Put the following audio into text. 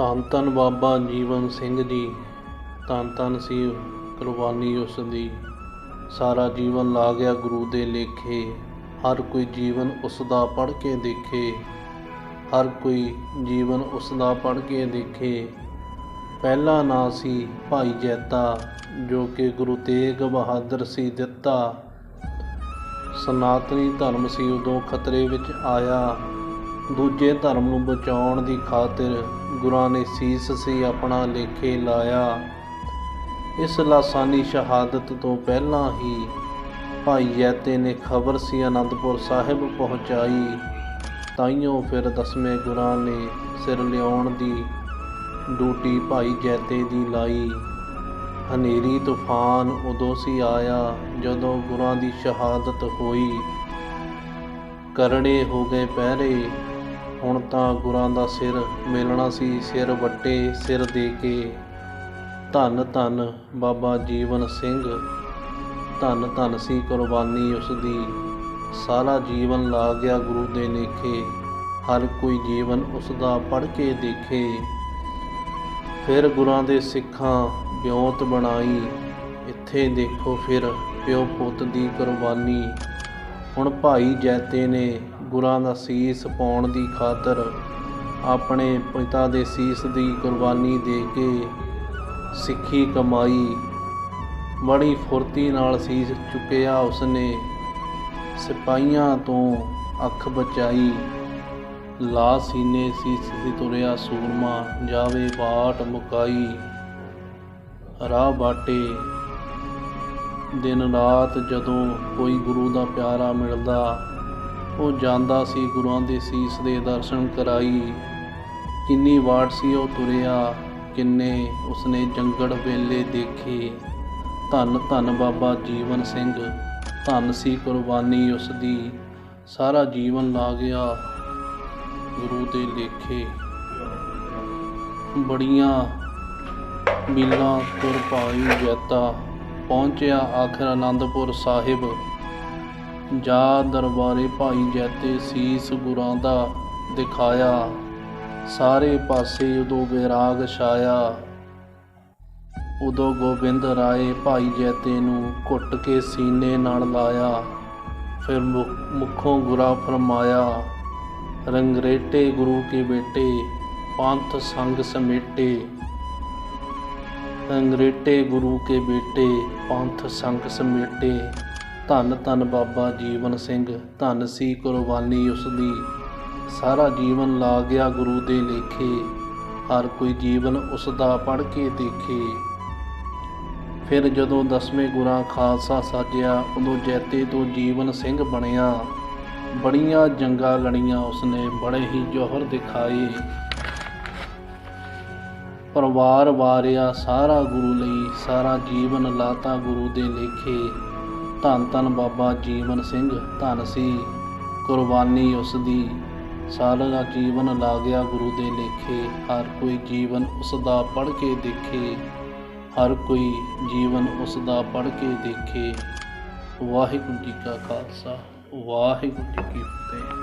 ਧੰਨ ਧੰਨ ਬਾਬਾ ਜੀਵਨ ਸਿੰਘ ਜੀ, ਧੰਨ ਧੰਨ ਸੀ ਕੁਰਬਾਨੀ ਉਸ ਦੀ। ਸਾਰਾ ਜੀਵਨ ਲਾ ਗਿਆ ਗੁਰੂ ਦੇ ਲੇਖੇ। ਹਰ ਕੋਈ ਜੀਵਨ ਉਸ ਦਾ ਪੜ੍ਹ ਕੇ ਦੇਖੇ। ਹਰ ਕੋਈ ਜੀਵਨ ਉਸ ਦਾ ਪੜ੍ਹ ਕੇ ਦੇਖੇ। ਪਹਿਲਾ ਨਾਂ ਸੀ ਭਾਈ ਜੈਤਾ, ਜੋ ਕਿ ਗੁਰੂ ਤੇਗ ਬਹਾਦਰ ਸੀ ਦਿੱਤਾ। ਸਨਾਤਨੀ ਧਰਮ ਸੀ ਉਦੋਂ ਖਤਰੇ ਵਿੱਚ ਆਇਆ। ਦੂਜੇ ਧਰਮ ਨੂੰ ਬਚਾਉਣ ਦੀ ਖਾਤਰ ਗੁਰਾਂ ਨੇ ਸੀਸ ਸੀ ਆਪਣਾ ਲੇਖੇ ਲਾਇਆ। ਇਸ ਲਾਸਾਨੀ ਸ਼ਹਾਦਤ ਤੋਂ ਪਹਿਲਾਂ ਹੀ ਭਾਈ ਜੈਤੇ ਨੇ ਖਬਰ ਸੀ ਅਨੰਦਪੁਰ ਸਾਹਿਬ ਪਹੁੰਚਾਈ। ਤਾਈਓ ਫਿਰ ਦਸਵੇਂ ਗੁਰਾਂ ਨੇ ਸਿਰ ਲਿਆਉਣ ਦੀ ਡਿਊਟੀ ਭਾਈ ਜੈਤੇ ਦੀ ਲਾਈ। ਹਨੇਰੀ ਤੂਫਾਨ ਉਦੋਂ ਸੀ ਆਇਆ ਜਦੋਂ ਗੁਰਾਂ ਦੀ ਸ਼ਹਾਦਤ ਹੋਈ। ਕਰੜੇ ਹੋ ਗਏ ਪਹਿਰੇ ਹੁਣ ਤਾਂ ਗੁਰਾਂ ਦਾ ਸਿਰ ਮਿਲਣਾ ਸੀ, ਸਿਰ ਵੱਟੇ, ਸਿਰ ਦੇ ਕੇ। ਧੰਨ ਧੰਨ ਬਾਬਾ ਜੀਵਨ ਸਿੰਘ। ਧੰਨ ਧੰਨ ਸੀ ਕੁਰਬਾਨੀ ਉਸ ਦੀ ਸਾਰਾ ਜੀਵਨ ਲਾ ਗਿਆ ਗੁਰੂ ਦੇ ਲੇਖੇ ਹਰ ਕੋਈ ਜੀਵਨ ਉਸ ਦਾ ਪੜ੍ਹ ਕੇ ਦੇਖੇ। ਫਿਰ ਗੁਰਾਂ ਦੇ ਸਿੱਖਾਂ ਵਿਉਂਤ ਬਣਾਈ। ਇੱਥੇ ਦੇਖੋ ਫਿਰ ਪਿਓ ਪੁੱਤ ਦੀ ਕੁਰਬਾਨੀ। ਹੁਣ ਭਾਈ ਜੈਤੇ ਨੇ ਗੁਰਾਂ ਦਾ ਸੀਸ ਪਾਉਣ ਦੀ ਖਾਤਰ ਆਪਣੇ ਪਿਤਾ ਦੇ ਸੀਸ ਦੀ ਕੁਰਬਾਨੀ ਦੇ ਕੇ ਸਿੱਖੀ ਕਮਾਈ ਬੜੀ ਫੁਰਤੀ ਨਾਲ ਸੀਸ ਚੁੱਕਿਆ ਉਸਨੇ। ਸਿਪਾਹੀਆਂ ਤੋਂ ਅੱਖ ਬਚਾਈ। ਲਾ ਸੀਨੇ ਸੀਸ ਦੀ ਤੁਰਿਆ ਸੂਰਮਾ ਜਾਵੇ ਬਾਟ ਮੁਕਾਈ। ਰਾਹ ਬਾਟੇ। ਦਿਨ ਰਾਤ ਜਦੋਂ ਕੋਈ ਗੁਰੂ ਦਾ ਪਿਆਰਾ ਮਿਲਦਾ ਉਹ ਜਾਂਦਾ ਸੀ ਗੁਰੂਆਂ ਦੇ ਸੀਸ ਦੇ ਦਰਸ਼ਨ ਕਰਾਈ। ਕਿੰਨੀ ਵਾਟ ਸੀ ਉਹ ਤੁਰਿਆ, ਕਿੰਨੇ ਉਸਨੇ ਜੰਗੜ ਵੇਲੇ ਦੇਖੇ। ਧੰਨ ਧੰਨ ਬਾਬਾ ਜੀਵਨ ਸਿੰਘ, ਧੰਨ ਸੀ ਕੁਰਬਾਨੀ ਉਸ ਦੀ ਸਾਰਾ ਜੀਵਨ ਲਾ ਗਿਆ ਗੁਰੂ ਦੇ ਲੇਖੇ। ਬੜੀਆਂ ਮੀਲਾਂ ਤੁਰ ਪਾਈ ਜੈਤਾ। ਪਹੁੰਚਿਆ ਆਖਰ ਆਨੰਦਪੁਰ ਸਾਹਿਬ। ਜਾ ਦਰਬਾਰੇ ਭਾਈ ਜੈਤੇ ਸੀਸ ਗੁਰਾਂ ਦਾ ਦਿਖਾਇਆ। ਸਾਰੇ ਪਾਸੇ ਉਦੋਂ ਵਿਰਾਗ ਛਾਇਆ। ਉਦੋਂ ਗੋਬਿੰਦ ਰਾਏ ਭਾਈ ਜੈਤੇ ਨੂੰ ਘੁੱਟ ਕੇ ਸੀਨੇ ਨਾਲ ਲਾਇਆ। ਫਿਰ ਮੁ- ਮੁਖੋਂ ਗੁਰਾ ਫਰਮਾਇਆ, ਰੰਗਰੇਟੇ ਗੁਰੂ ਕੇ ਬੇਟੇ, ਪੰਥ ਸੰਗ ਸਮੇਟੇ। ਰੰਗਰੇਟੇ ਗੁਰੂ ਕੇ ਬੇਟੇ, ਪੰਥ ਸੰਗ ਸਮੇਟੇ। ਧੰਨ ਧੰਨ ਬਾਬਾ ਜੀਵਨ ਸਿੰਘ, ਧੰਨ ਸੀ ਕੁਰਬਾਨੀ ਉਸ ਦੀ ਸਾਰਾ ਜੀਵਨ ਲਾ ਗਿਆ ਗੁਰੂ ਦੇ ਲੇਖੇ, ਹਰ ਕੋਈ ਜੀਵਨ ਉਸ ਦਾ ਪੜ੍ਹ ਕੇ ਦੇਖੇ। ਫਿਰ ਜਦੋਂ ਦਸਵੇਂ ਗੁਰਾਂ ਖਾਲਸਾ ਸਾਜਿਆ, ਉਦੋਂ ਜੈਤੇ ਤੋਂ ਜੀਵਨ ਸਿੰਘ ਬਣਿਆ। ਬੜੀਆਂ ਜੰਗਾਂ ਲੜੀਆਂ ਉਸਨੇ, ਬੜੇ ਹੀ ਜੋਹਰ ਦਿਖਾਏ। ਪਰਿਵਾਰ ਵਾਰਿਆ ਸਾਰਾ ਗੁਰੂ ਲਈ, ਸਾਰਾ ਜੀਵਨ ਲਾਤਾ ਗੁਰੂ ਦੇ ਲੇਖੇ। ਧੰਨ ਧੰਨ ਬਾਬਾ ਜੀਵਨ ਸਿੰਘ ਧੰਨ ਸੀ। ਕੁਰਬਾਨੀ ਉਸ ਦੀ। ਸਾਰਾ ਜੀਵਨ ਲਾ ਗਿਆ ਗੁਰੂ ਦੇ ਲੇਖੇ। ਹਰ ਕੋਈ ਜੀਵਨ ਉਸ ਦਾ ਪੜ੍ਹ ਕੇ ਦੇਖੇ। ਹਰ ਕੋਈ ਜੀਵਨ ਉਸ ਦਾ ਪੜ੍ਹ ਕੇ ਦੇਖੇ। ਵਾਹਿਗੁਰੂ ਜੀ ਕਾ ਖਾਲਸਾ। ਵਾਹਿਗੁਰੂ ਜੀ ਕੀ ਫਤਿਹ।